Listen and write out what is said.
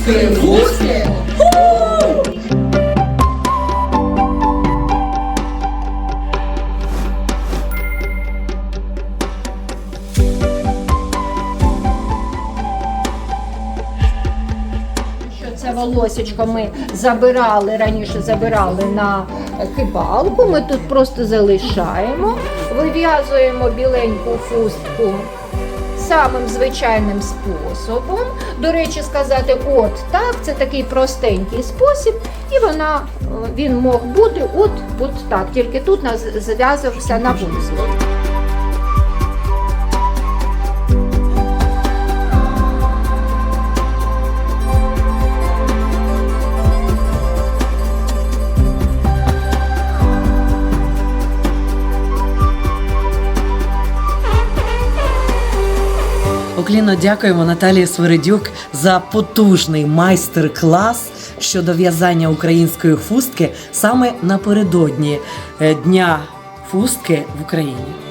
Української. Що це волосечко ми забирали, раніше забирали на кипалку, ми тут просто залишаємо, вив'язуємо біленьку хустку самим звичайним способом. До речі, сказати, от так, це такий простенький спосіб, і вона, е, він мог бути от, от так, тільки тут зв'язався на вузол. Окліно дякуємо Наталії Свиридюк за потужний майстер-клас щодо в'язання української хустки саме напередодні е, Дня хустки в Україні.